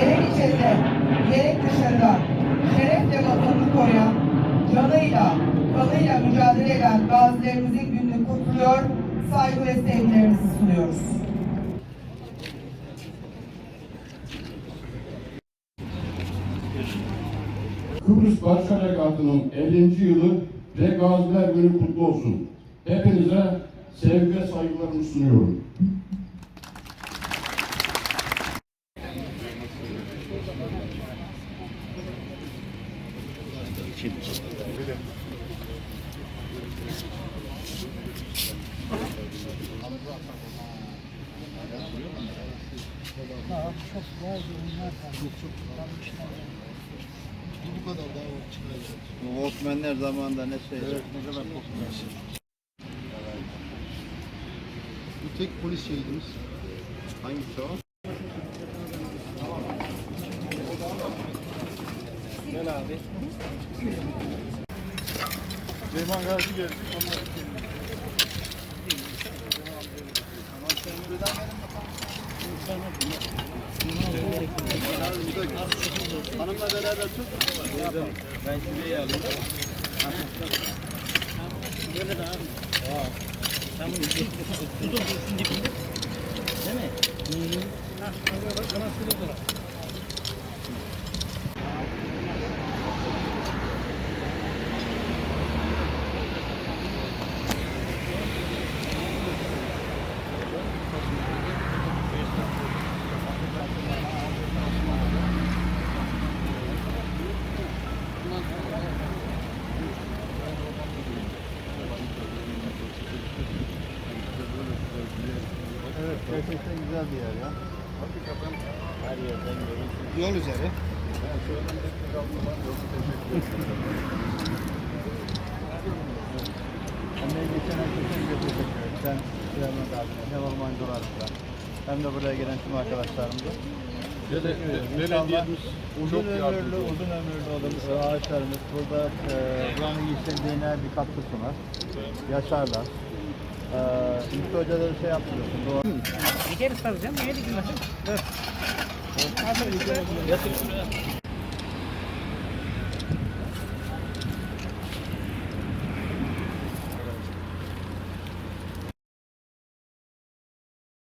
gerek içeride, gerek dışarıda şerefle vatanını koruyan, canıyla, kanıyla mücadele eden gazilerimizin gününü kutluyor, saygı ve sevgilerimizi sunuyoruz. Kıbrıs Barış Harekatı'nın 50. yılı ve Gaziler Günü kutlu olsun. Hepinize sevgi ve saygılarımı sunuyorum. Bu Walkman'ler zamanında ne şey. Evet, ne kadar popüler. Bu tek polis şehidimiz. Hangisi o? Süleyman Gazi geldi. Hanımla beraber tut. Ben şurayı alayım. Böyle de abi. Sen bunu tutun dursun dibinde. Değil mi? Hah, bak kanatlı da Evet, gerçekten güzel bir yer ya. Hakikaten her yerden görüntü. Yol üzeri. Anneyi geçen herkesin götürdük. Sen Süleyman abine, hem Alman dolarında. Hem de buraya gelen tüm arkadaşlarımıza. Belediyemiz Uzun çok ömürlü, yardımcı oldu. uzun ömürlü olan ağaçlarımız burada e, buranın yeşilliğine bir katkı sunar. Yaşarlar. E, Müftü hocaları şey yapmıyorsun. Doğa... Geri saracağım. Neye dikilmesin? Dur. Yatır.